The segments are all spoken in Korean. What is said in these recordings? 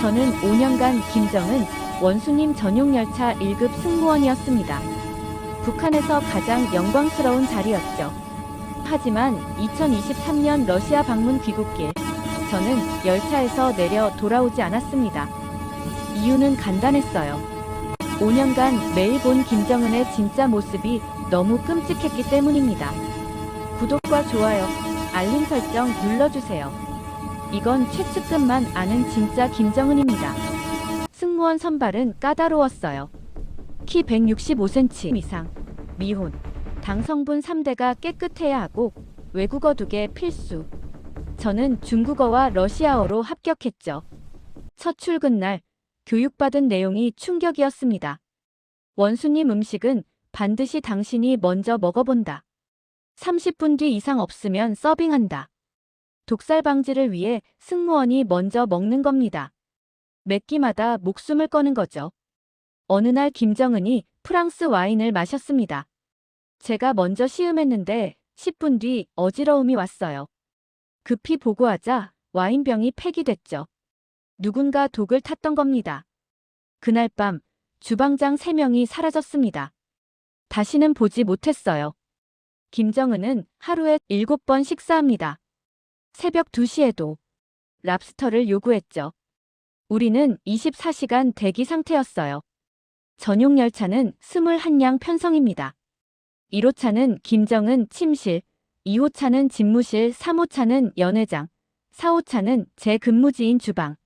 저는 5년간 김정은 원수님 전용 열차 1급 승무원이었습니다. 북한에서 가장 영광스러운 자리였죠. 하지만 2023년 러시아 방문 귀국길 저는 열차에서 내려 돌아오지 않았습니다. 이유는 간단했어요. 5년간 매일 본 김정은의 진짜 모습이 너무 끔찍했기 때문입니다. 구독과 좋아요, 알림 설정 눌러주세요. 이건 최측근만 아는 진짜 김정은입니다. 승무원 선발은 까다로웠어요. 키 165cm 이상, 미혼, 당 성분 3대가 깨끗해야 하고 외국어 2개 필수. 저는 중국어와 러시아어로 합격했죠. 첫 출근 날 교육받은 내용이 충격이었습니다. 원수님 음식은 반드시 당신이 먼저 먹어본다. 30분 뒤 이상 없으면 서빙한다. 독살 방지를 위해 승무원이 먼저 먹는 겁니다. 몇 끼마다 목숨을 거는 거죠. 어느 날 김정은이 프랑스 와인을 마셨습니다. 제가 먼저 시음했는데 10분 뒤 어지러움이 왔어요. 급히 보고하자 와인병이 폐기됐죠. 누군가 독을 탔던 겁니다. 그날 밤 주방장 3명이 사라졌습니다. 다시는 보지 못했어요. 김정은은 하루에 7번 식사합니다. 새벽 2시에도 랍스터를 요구했죠. 우리는 24시간 대기 상태였어요. 전용 열차는 21량 편성입니다. 1호차는 김정은 침실, 2호차는 집무실, 3호차는 연회장, 4호차는 제 근무지인 주방.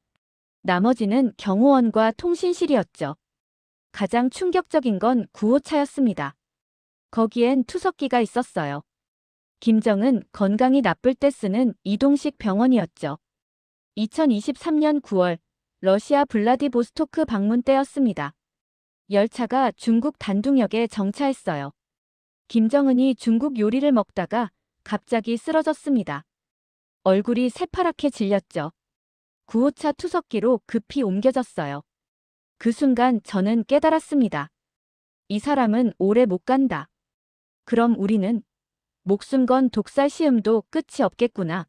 나머지는 경호원과 통신실이었죠. 가장 충격적인 건 9호차였습니다. 거기엔 투석기가 있었어요. 김정은 건강이 나쁠 때 쓰는 이동식 병원이었죠. 2023년 9월 러시아 블라디보스토크 방문 때였습니다. 열차가 중국 단둥역에 정차했어요. 김정은이 중국 요리를 먹다가 갑자기 쓰러졌습니다. 얼굴이 새파랗게 질렸죠. 9호차 투석기로 급히 옮겨졌어요. 그 순간 저는 깨달았습니다. 이 사람은 오래 못 간다. 그럼 우리는 목숨 건 독살 시음도 끝이 없겠구나.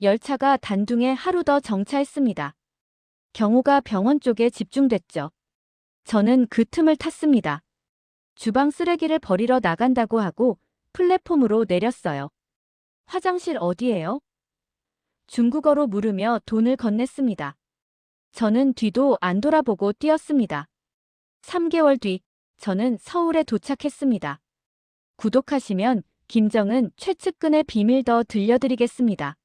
열차가 단둥에 하루 더 정차했습니다. 경호가 병원 쪽에 집중됐죠. 저는 그 틈을 탔습니다. 주방 쓰레기를 버리러 나간다고 하고 플랫폼으로 내렸어요. 화장실 어디예요? 중국어로 물으며 돈을 건넸습니다. 저는 뒤도 안 돌아보고 뛰었습니다. 3개월 뒤, 저는 서울에 도착했습니다. 구독하시면 김정은 최측근의 비밀 더 들려드리겠습니다.